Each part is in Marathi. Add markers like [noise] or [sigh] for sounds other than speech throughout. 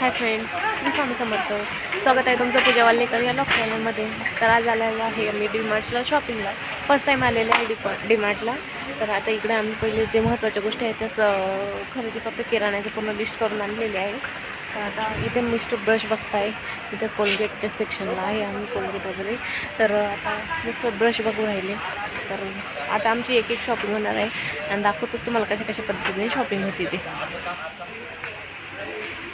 Hi friends Shri Swami Samarth. स्वागत आहे तुमचं पूजा वाल्लेकर या लॉक चॅनलमध्ये तर आज आलेलं आहे मी डीमार्टला शॉपिंगला फर्स्ट टाईम आलेले आहे डी डीमार्टला तर आता इकडे आम्ही पहिले जे महत्त्वाच्या गोष्टी आहेत त्याच खरेदी फक्त किराण्याचं पूर्ण लिस्ट करून आणलेली आहे. तर आता इथे मिस्ट ब्रश बघताय. इथे कोलगेटच्या सेक्शनला आहे आम्ही कोलगेट वगैरे. तर आता मिस्टर ब्रश बघू राहिले. तर आता आमची एक एक शॉपिंग होणार आहे. आणि दाखवतोच तुम्हाला कशा कशा पद्धतीने शॉपिंग होती ते.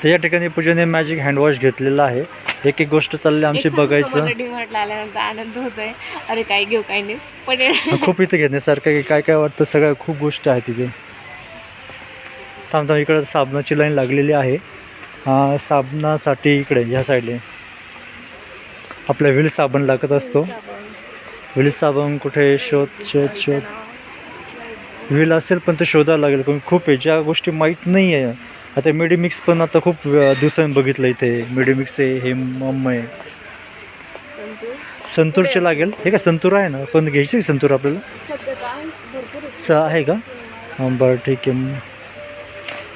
तर या ठिकाणी पूजेने मॅजिक हँडवॉश घेतलेला आहे. एक एक गोष्ट चालली आमची बघायचं. आल्यानंतर आनंद होतोय. अरे काय घेऊ काय नाही. पण खूप इथे घेण्यासारखं आहे काय काय वाटतं सगळ्या खूप गोष्टी आहेत तिथे. थांब थांब इकडं साबणाची लाईन लागलेली आहे. साबणासाठी इकडे ह्या साईडले. आपल्या व्हील साबण लागत असतो. व्हील साबण कुठे शोध शोध शोध. व्हील असेल पण ते शोधावं लागेल कारण खूप आहे. ज्या गोष्टी माहीत नाही आहे आता मिडिमिक्स पण आता खूप अं, दिवसांनी बघितलं इथे. मिडिमिक्स आहे हे मम्म आहे. संतूरचे लागेल. हे का संतूर आहे ना? पण घ्यायची संतूर आपल्याला? स आहे का? बरं ठीक आहे. मग.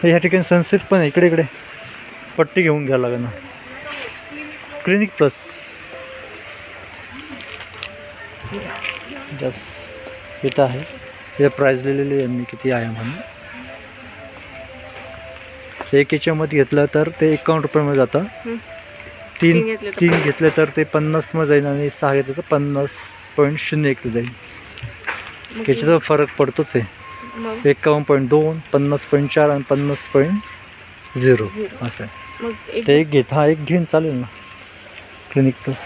ह्या ठिकाणी सनसेट पण आहे. इकडे इकडे पट्टी घेऊन घ्यावं लागेल ना. Clinic plus. जस इथं आहे. इथं प्राईज लिहिलेली आहे. मी किती आहे म्हणून. एक याच्यामध्ये घेतलं तर ते एकावन्न रुपयामध्ये जातं. तीन तीन घेतले तर तीन घेतले तर ते पन्नासमध्ये जाईल आणि सहा घेतले तर पन्नास पॉईंट शून्य एक जाईल. याच्यात फरक पडतोच आहे. एकावन्न पॉईंट दोन पन्नास पॉईंट चार आणि पन्नास पॉईंट झिरो. असं आहे. ते एक घेत हा एक घेऊन चालेल ना. क्लिनिक प्लस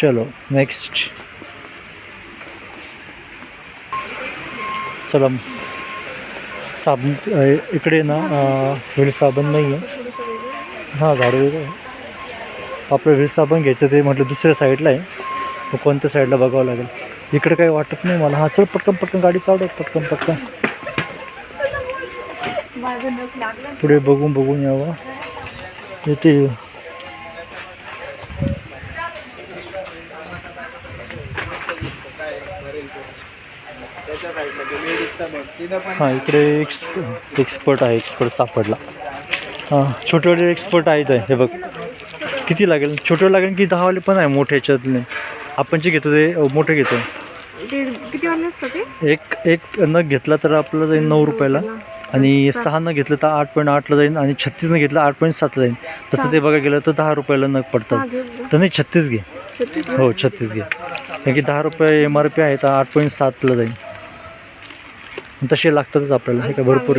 चलो नेक्स्ट चला. साबण इकडे ना व्हील साबण नहीं है हाँ झाडू वेगळं आहे. व्हील साबण घ्यायचं ते म्हटलं दुसऱ्या साईडला कोणत्या साईडला बघावं लागेल? इकडे काही वाटत नाही मला. हा, चल, पटकन पटकन गाडी चालव पटकन पटकन. पूरे बघून बघून यावं. येते. हां इकडे एक्सप एक्सपर्ट आहे. एक्सपर्ट सापडला. हां छोटेवाले एक्सपर्ट आहेत. आहे हे बघ. किती लागेल? छोटे लागेल की दहावाले पण आहे मोठे याच्यातले आपण जे घेतो ते मोठे घेतो. एक एक नग घेतला तर आपल्याला जाईल नऊ रुपयाला. आणि सहा न घेतलं तर आठ पॉईंट आठला जाईल आणि छत्तीस न घेतलं आठ पॉईंट सातला जाईल तसं ते बघा गेलं तर दहा रुपयाला नग पडतात? तर नाही छत्तीस घे. हो छत्तीस घे. कारण की दहा रुपये एम आर पी आहे तर आठ पॉईंट सातला जाईल तसे लागतातच आपल्याला हे काय भरपूर.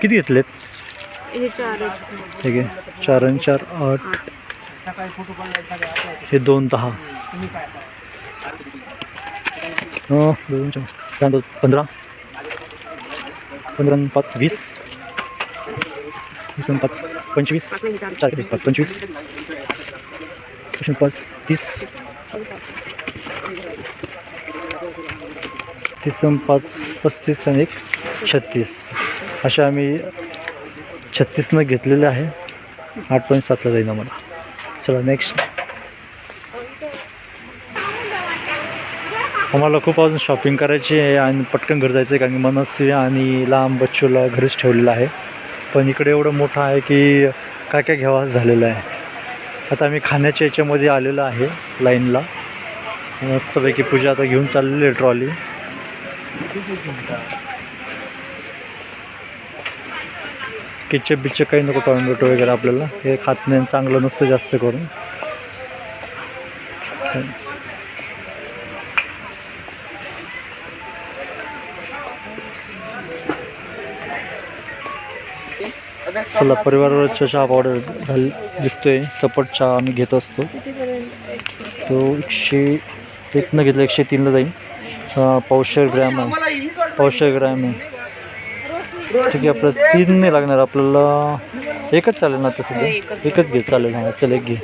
किती घेतलेत? हे. ठीक आहे चार आणि चार आठ. हे दोन दहा. दोन चार पंधरा. पंधरा पाच वीस. वीस पाच पंचवीस. चार. किती पाच पंचवीस. पाच तीस. तीस पाच पस्तीस आणि एक छत्तीस. अशा आम्ही छत्तीसनं घेतलेले आहे. आठ पॉईंट सातला जाईल आम्हाला. चला नेक्स्ट आम्हाला खूप अजून शॉपिंग करायची आहे आणि पटकन घर जायचं आहे कारण की मनस्वी आणि लांब बच्चूला घरीच ठेवलेलं आहे. पण इकडे एवढं मोठं आहे की काय काय घ्यावं झालेलं आहे. आता आम्ही खाण्याच्या याच्यामध्ये आलेलो आहे लाईनला. मस्तपैकी पूजा आता घेऊन चाललेली आहे ट्रॉली किचप बिचप काही नको टोमॅटो वगैरे आपल्याला. हे खात नाही चांगलं नसतं जास्त करून. चला परिवाराच्या चहा पावडर घाल दिसतोय. सपट चहा आम्ही घेत असतो. तो एकशे एक न घेतलं एकशे तीनला जाईल अं, पावशे ग्रॅम आहे. पावशे ग्रॅम आहे. ठीक आहे आपलं तीन नाही लागणार आपल्याला. एकच चालेल ना तसं ते? एकच. घे चालेल. हां चल एक घे.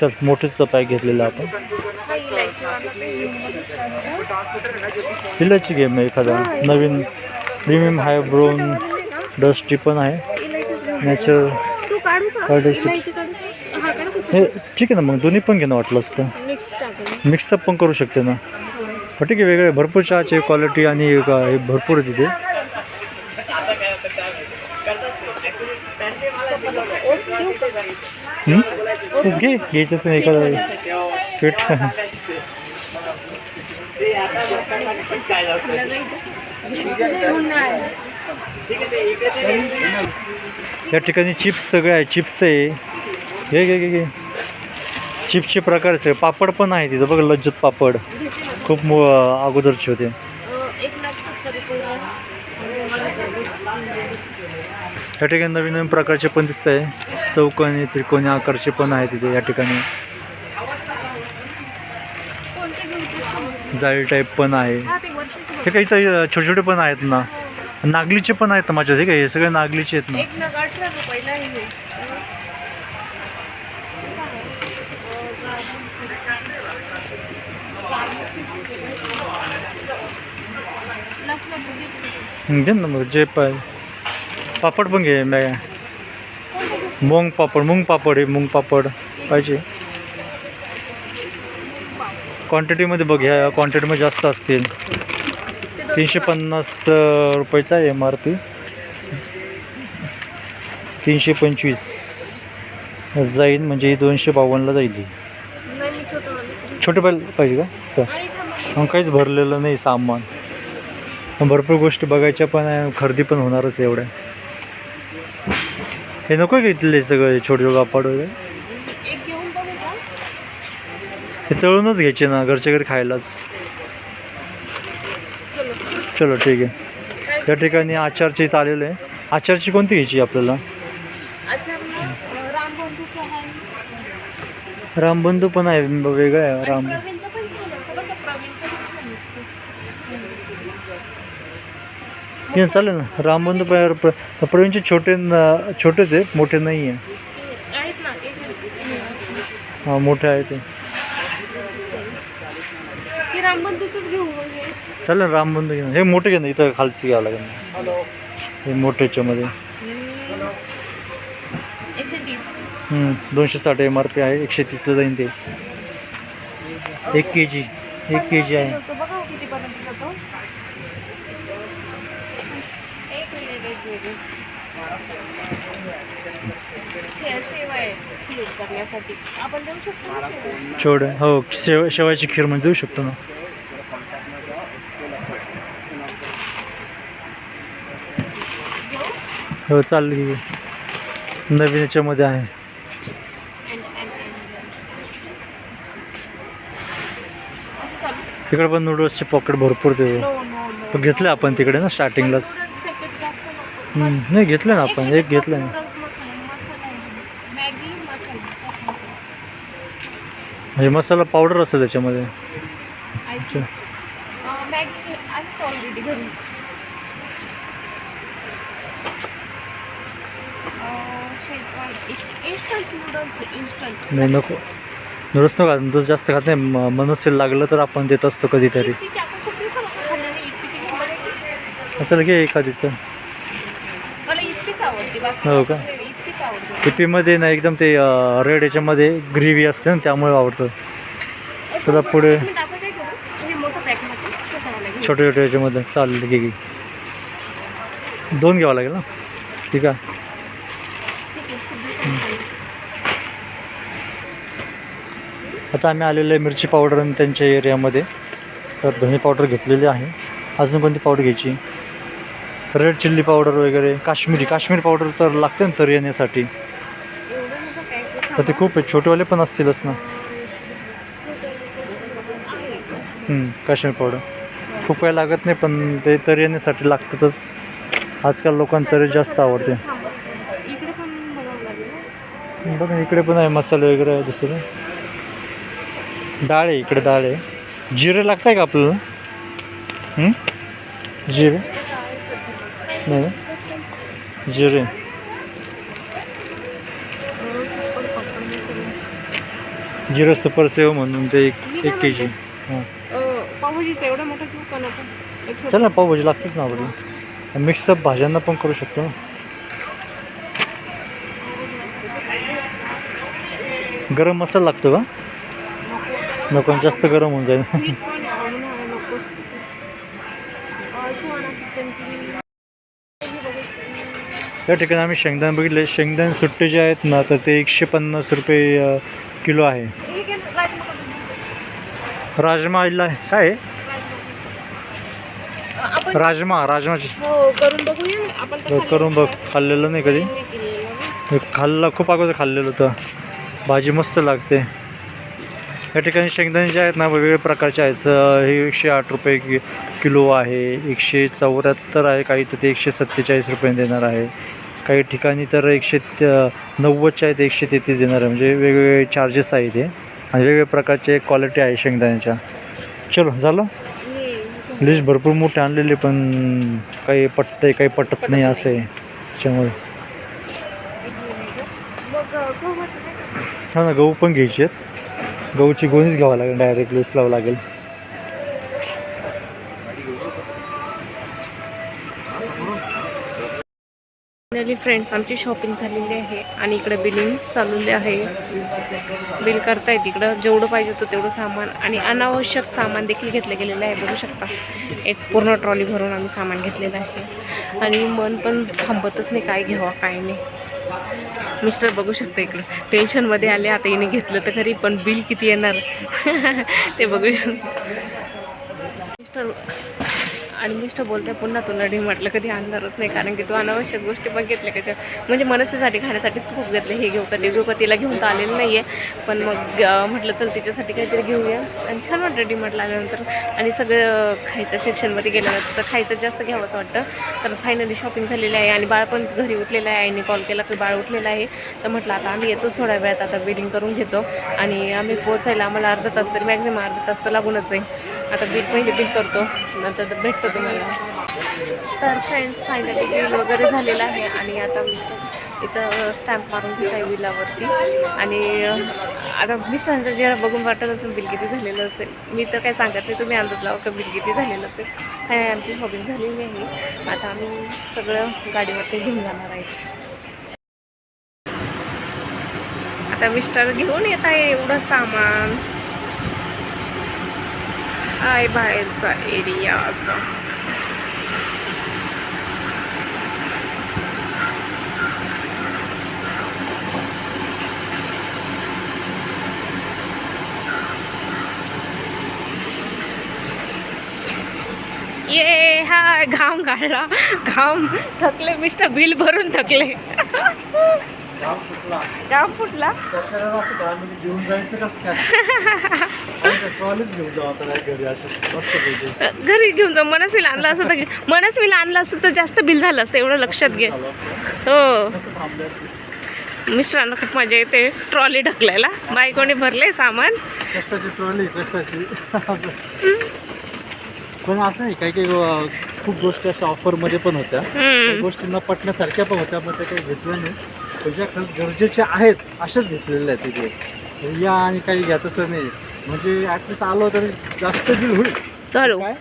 चल मोठंच पॅक घेतलेलं आपण. इलायची घे मग एखादा. नवीन प्रीमियम हाय ब्राऊन डस्टी पण आहे. नॅचरल? हा हे ठीक आहे ना मग दोन्ही पण घे ना वाटलं असतं. मिक्सअप पण करू शकते ना. पण ठीक आहे वेगळे भरपूर चहाचे क्वालिटी आणि का- हे भरपूर तिथे तेच घे घ्यायचंच नाही एखादं फिट या ठिकाणी चिप्स सगळे आहे. चिप्स आहे. घे घे घे घे चिप्सचे प्रकार सगळे. पापड पण आहे तिथं. बघ लज्जत पापड. खूप मो अगोदरचे होते. या ठिकाणी नवीन नवीन प्रकारचे पण दिसत आहे चौकोनी त्रिकोणी आकारचे पण आहे तिथे या ठिकाणी. जाळी टाईप पण आहे. हे काही इथं छोटे छोटे पण आहेत ना. नागलीचे पण आहेत ना माझ्या हे काही हे सगळे नागलीचे आहेत ना एक नग अठरा रुपयाला आहे हे. लसणाचे chips आहे. हं, घे ना मग जे पाय पापड पण घे मॅ मूग पापड मूग पापड आहे मूग पापड पाहिजे क्वांटिटीमध्ये बघ ह्या क्वांटिटीमध्ये जास्त असतील तीनशे पन्नास रुपयाचा आहे एम आर पी तीनशे पंचवीस जाईल म्हणजे ही दोनशे बावन्नला जाईल ही छोटं बैल पाहिजे का सर. मग काहीच भरलेलं नाही सामान भरपूर गोष्टी बघायच्या पण आहे खरेदी पण होणारच आहे एवढ्या. हे नको घेतले सगळे छोटे छोटे पापड वगैरे? हे तळूनच घ्यायचे ना घरच्या घरी खायलाच. चलो ठीक आहे. या ठिकाणी आचारचे इथं आलेलं आहे. आचारची कोणती घ्यायची आपल्याला? रामबंधू पण आहे वेगळं आहे राम. हे चालेल ना रामबंधू पण प्र- प्रवीणचे छोटे न- छोटेच आहे मोठे नाही आहे. हाँ मोठे आहे ते चालेल ना रामबंधू घे ना हे। मोठे घे इथं खालची घ्यावं लागेल हे मोठ्याच्यामध्ये दोनशे साठ एम आर पी आहे एकशे तीसला जाईन ते एक के जी एक के जी आहे छोड हो शेव शेवायची खीर म्हणजे देऊ शकतो ना. हो चालेल नवीन याच्यामध्ये आहे. तिकडे पण नूडल्सचे पॉकेट भरपूर. पण घेतले आपण तिकडे ना स्टार्टिंगलाच Noodles शक्यतो जास्त नको. हम्म, नाही घेतले ना आपण एक घेतलं ना. म्हणजे मसाला पावडर असेल त्याच्यामध्ये. नाही नको. नूडल्स नको नूडल्स जास्त खात नाही म- मनसे लागलं तर आपण देत असतो कधीतरी. इडलीची आपण खूप दिवसापासून खाल्लं नाही इडलीची घेऊन बघायची. चल घे एखादीचं मला इतकीच आवडते बाकी हो का? टिपीमध्ये ना एकदम ते रेड याच्यामध्ये ग्रेव्ही असते ना त्यामुळे आवडतं. चला पुढे. छोट्या छोट्या याच्यामध्ये. चालेल घे दोन घ्यावं लागेल ना ठीक आहे. आता आम्ही आलेलो आहे मिरची पावडर आणि त्यांच्या एरियामध्ये तर धने पावडर घेतलेली आहे. अजून कोणती पावडर घ्यायची? रेड चिल्ली पावडर वगैरे काश्मीरी काश्मीरी पावडर तर लागते ना तर येण्यासाठी. तर ते खूप आहे छोटेवाले पण असतीलच ना. काश्मीरी पावडर खूप काही लागत नाही पण ते तर येण्यासाठी लागतातच. आजकाल लोकांना तरी जास्त आवडते. बघा इकडे पण आहे मसाले वगैरे आहे. दुसरं डाळ आहे इकडे डाळ आहे. जिरे लागत आहे का आपल्याला? जिरे? नाही? जिरे. जिरं सुपर सेव म्हणून ते एक एक के जी हां पावभाजीचं एवढं मोठं घेऊ का नको एक छोटं? चल ना पावभाजी लागतेच ना आपली मिक्सअप भाज्यांना पण करू शकतो ना गरम मसाला लागतो का नको जास्त गरम होऊन जाईल या ठिकाणी आम्ही शेंगदाणे बघितले. शेंगदाणे सुट्टे जे आहेत ना तर ते एकशे पन्नास रुपये किलो आहे. राजमा इला आहे. काय राजमा राजमाची. हो करून बघ. खाल्लेलं नाही कधी. खाल्लं खूप अगोदर खाल्लेलं होतं. भाजी मस्त लागते. या ठिकाणी शेंगदाणे जे आहेत ना वेगवेगळ्या प्रकारचे आहेत. हे एकशे आठ रुपये कि किलो आहे. एकशे चौऱ्याहत्तर आहे. काही तर ते एकशे सत्तेचाळीस रुपये देणार आहे. काही ठिकाणी तर एकशे त- नव्वदचे आहेत. एकशे तेहतीस देणार आहे. म्हणजे वेगवेगळे चार्जेस आहे ते आणि वेगवेगळ्या प्रकारचे क्वालिटी आहे शेंगदाण्याच्या. चलो झालं? हे- लिस्ट भरपूर मोठे आणलेले पण काही पटतंय काही पटत नाही असं आहे. त्याच्यामुळे? हा. ना गहू पण घ्यायचे आहेत गहूची गोणीच घ्यावं लागेल डायरेक्ट लूस लावं लागेल. फायनली फ्रेंड्स आमची शॉपिंग झालेली आहे आणि इकडे बिलिंग चाललेली आहे. बिल करतायत इकडं जेवढं पाहिजे होतं तेवढं सामान आणि अनावश्यक सामान देखील घेतलं गेलेलं आहे बघू शकता. एक पूर्ण ट्रॉली भरून आम्ही सामान घेतलेलं आहे. आणि मन पण थांबतच नाही काय घ्यावा काय नाही. मिस्टर बघू शकता इकडं. टेन्शनमध्ये आले आता हिने घेतलं तर खरी पण बिल किती येणार? [laughs] ते बघू शकतो. मिस्टर आणि मिस्टर बोलते पुन्हा तुला म्हटलं कधी आणणारच नाही कारण की तू अनावश्यक गोष्टी पण घेतल्या कशा म्हणजे मनसेसाठी खाण्यासाठीच खूप घेतले हे घेऊ कधी घेऊ का तिला घेऊन तर आलेलं नाही आहे पण मग म्हटलं चल तिच्यासाठी काहीतरी घेऊया. आणि छान वाटतं म्हटलं आल्यानंतर. आणि सगळं खायचं सेक्शनमध्ये गेल्यानंतर तर खायचं जास्त घ्यावं असं वाटतं. तर फायनली शॉपिंग झालेली आहे आणि बाळ पण घरी उठलेलं आहे. आईने कॉल केला की बाळ उठलेलं आहे. तर म्हटलं आता आम्ही येतोच थोड्या वेळात आता वेडिंग करून घेतो. आणि आम्ही पोचायला आम्हाला अर्धा तास तरी मॅक्झिमम अर्धा तास तर लागूनच आहे आता बिल पहिले बिल करतो. नंतर तर भेटतो तुम्हाला. तर फ्रेंड्स फायनली बिल वगैरे झालेलं आहे आणि आता इथं स्टॅम्प मारून घेत आहे बिलावरती. आणि आता मिस्टरांचं जेव्हा बघून वाटत असेल बिल किती झालेलं असेल मी तर काय सांगत नाही तुम्ही अंदाज लावा का बिल किती झालेलं असेल. काय आमची शॉपिंग झालेली आहे. आता आम्ही सगळं गाडीवरती घेऊन जाणार आहे. आता मिस्टर घेऊन येत आहे एवढं सामान. आहे बाहेरचा एरिया असा ये हा घाम काढला. घाम थकले मिस्टर बिल भरून थकले. घाम फुटला [laughs] घेऊन जाऊ आता घरी घेऊन जाऊ. मनस्वीला आणलं असतं तर मनस्वीला आणलं असतं तर जास्त बिल झालं असतं. एवढं लक्षात घे. हो. मिस्टरांना खूप मजा येते. ट्रॉली ढकलायला. बायकोने भरले सामान? कशाची ट्रॉली? कशाची? पण असं नाही काही काही खूप गोष्टी अशा ऑफरमध्ये पण होत्या. गोष्टींना पटण्यासारख्या पण होत्या मग ते काही घेतल्या नाही. त्याच्या खरंच गरजेच्या आहेत अशाच घेतलेल्या आहेत तिथे. या आणि काही घ्या तसं नाही. म्हणजे ॲटलिस्ट आलो तरी जास्त बिल होईल. चालू. काय?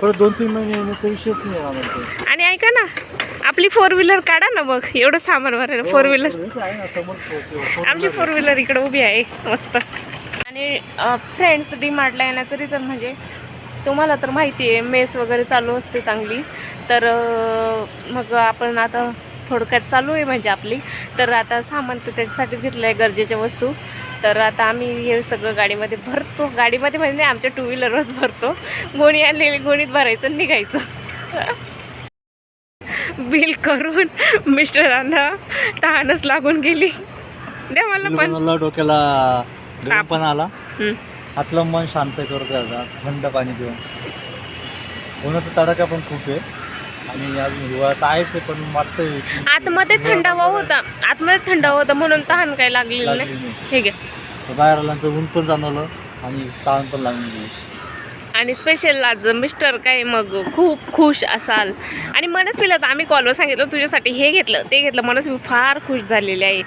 परत दोन तीन महिने येण्याचा विषयच नाही यामध्ये आणि ऐका ना आपली फोर व्हीलर काढा ना बघ एवढं सामान भरायला फोर व्हीलर आहे ना समोर आमची फोर व्हीलर इकडे उभी आहे. मस्त. आणि फ्रेंड्स डी मार्टला येण्याचं रिझन म्हणजे तुम्हाला तर माहिती आहे मेस वगैरे चालू असते चांगली. तर मग आपण आता थोडक्यात चालू आहे म्हणजे आपली. तर आता सामान तर त्याच्यासाठीच घेतलं आहे गरजेच्या वस्तू. तर आता आम्ही हे सगळं गाडीमध्ये भरतो. गाडीमध्ये म्हणजे नाही, आमच्या टू व्हीलरवरच भरतो. गोणी आणलेली गोणीत भरायचं निघायचं. बिल करून मिस्टरांना तहानच लागून गेली. द्या मला पण. डोक्याला पण आला. आतलं मन शांत करत थंड पाणी पिऊन. उन्हाचा तडाखा पण खूप आहे. आणि अजून हिवाळा आहेच आहे पण वाटतंय की आतमध्ये थंडावा होता. आतमध्ये थंडावा होता म्हणून तहान काही लागलेली लागली नाही नाही. ठीक आहे. तर बाहेर आल्यानंतर ऊन पण जाणवलं आणि ताण पण लागून गेली. आणि स्पेशल आज मिस्टर काय मग खूप खुश असाल. आणि मनस्वीला तर आम्ही कॉलवर सांगितलं तुझ्यासाठी हे घेतलं ते घेतलं. मनस्वी फार खुश झालेली आहे.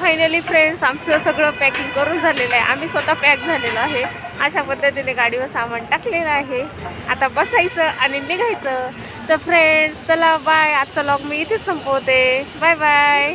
फायनली फ्रेंड्स आमचं सगळं पॅकिंग करून झालेलं आहे. आम्ही स्वतः पॅक झालेलं आहे. अशा पद्धतीने गाडीवर सामान टाकलेलं आहे. आता बसायचं आणि निघायचं. तर फ्रेंड्स चला बाय आजचा लॉग मी इथेच संपवते. Bye bye